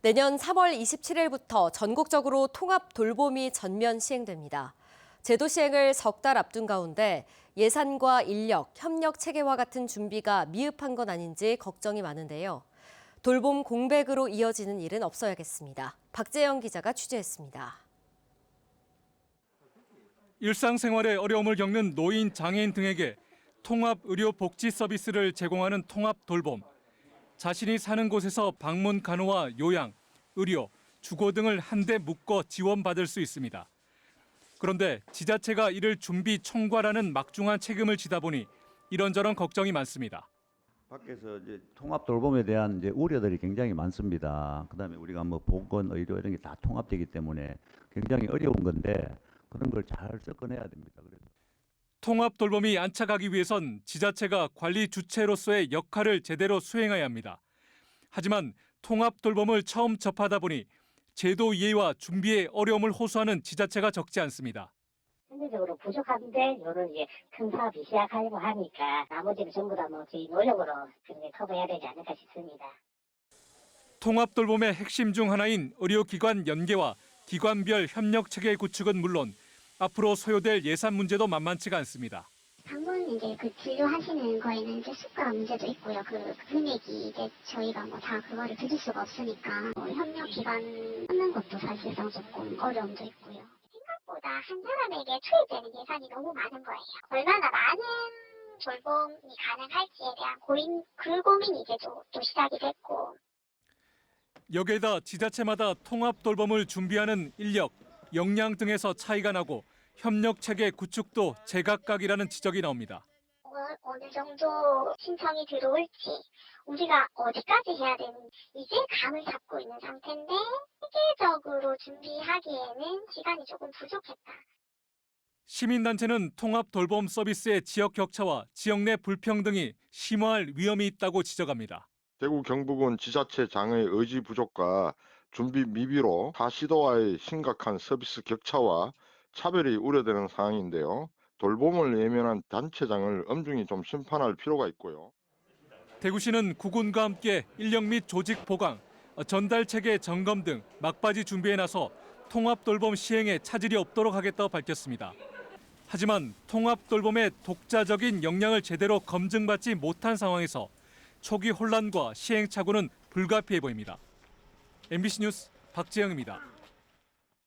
내년 3월 27일부터 전국적으로 통합 돌봄이 전면 시행됩니다. 제도 시행을 석 달 앞둔 가운데 예산과 인력, 협력 체계와 같은 준비가 미흡한 건 아닌지 걱정이 많은데요. 돌봄 공백으로 이어지는 일은 없어야겠습니다. 박재영 기자가 취재했습니다. 일상생활에 어려움을 겪는 노인, 장애인 등에게 통합 의료 복지 서비스를 제공하는 통합 돌봄. 자신이 사는 곳에서 방문 간호와 요양, 의료, 주거 등을 한데 묶어 지원받을 수 있습니다. 그런데 지자체가 이를 준비 총괄하는 막중한 책임을 지다 보니 이런저런 걱정이 많습니다. 밖에서 이제 통합 돌봄에 대한 이제 우려들이 굉장히 많습니다. 그다음에 우리가 뭐 보건, 의료 이런 게 다 통합되기 때문에 굉장히 어려운 건데 그런 걸잘 섞어내야 됩니다. 그래서 통합 돌봄이 안착하기 위해선 지자체가 관리 주체로서의 역할을 제대로 수행해야 합니다. 하지만 통합 돌봄을 처음 접하다 보니 제도 이해와 준비에 어려움을 호소하는 지자체가 적지 않습니다. 현실적으로 부족한데 요런 이제 큰 사업이 시작하려고 하니까 나머지는 전부 다 뭐 저희 노력으로 커버해야 되지 않을까 싶습니다. 통합 돌봄의 핵심 중 하나인 의료기관 연계와 기관별 협력 체계 구축은 물론 앞으로 소요될 예산 문제도 만만치가 않습니다. 방문 이제 그 진료하시는 거에는 이제 수가 문제도 있고요. 그 금액이 이제 저희가 뭐 다 그거를 드릴 수가 없으니까 뭐 협력 기관 찾는 것도 사실상 조금 어려움도 있고요. 생각보다 한 사람에게 투입되는 예산이 너무 많은 거예요. 얼마나 많은 돌봄이 가능할지에 대한 고민, 그 고민이 이제 또, 또 시작이 됐고 여기에다 지자체마다 통합 돌봄을 준비하는 인력, 역량 등에서 차이가 나고 협력 체계 구축도 제각각이라는 지적이 나옵니다. 어, 어느 정도 신청이 들어올지 우리가 어디까지 해야 되는지 이제 감을 잡고 있는 상태인데 체계적으로 준비하기에는 시간이 조금 부족했다. 시민단체는 통합 돌봄 서비스의 지역 격차와 지역 내 불평등이 심화할 위험이 있다고 지적합니다. 대구 경북은 지자체 장의 의지 부족과 준비 미비로 타 시도와의 심각한 서비스 격차와 차별이 우려되는 상황인데요. 돌봄을 예면한 단체장을 엄중히 좀 심판할 필요가 있고요. 대구시는 구군과 함께 인력 및 조직 보강, 전달 체계 점검 등 막바지 준비에 나서 통합 돌봄 시행에 차질이 없도록 하겠다고 밝혔습니다. 하지만 통합 돌봄의 독자적인 역량을 제대로 검증받지 못한 상황에서 초기 혼란과 시행착오는 불가피해 보입니다. MBC 뉴스 박재영입니다.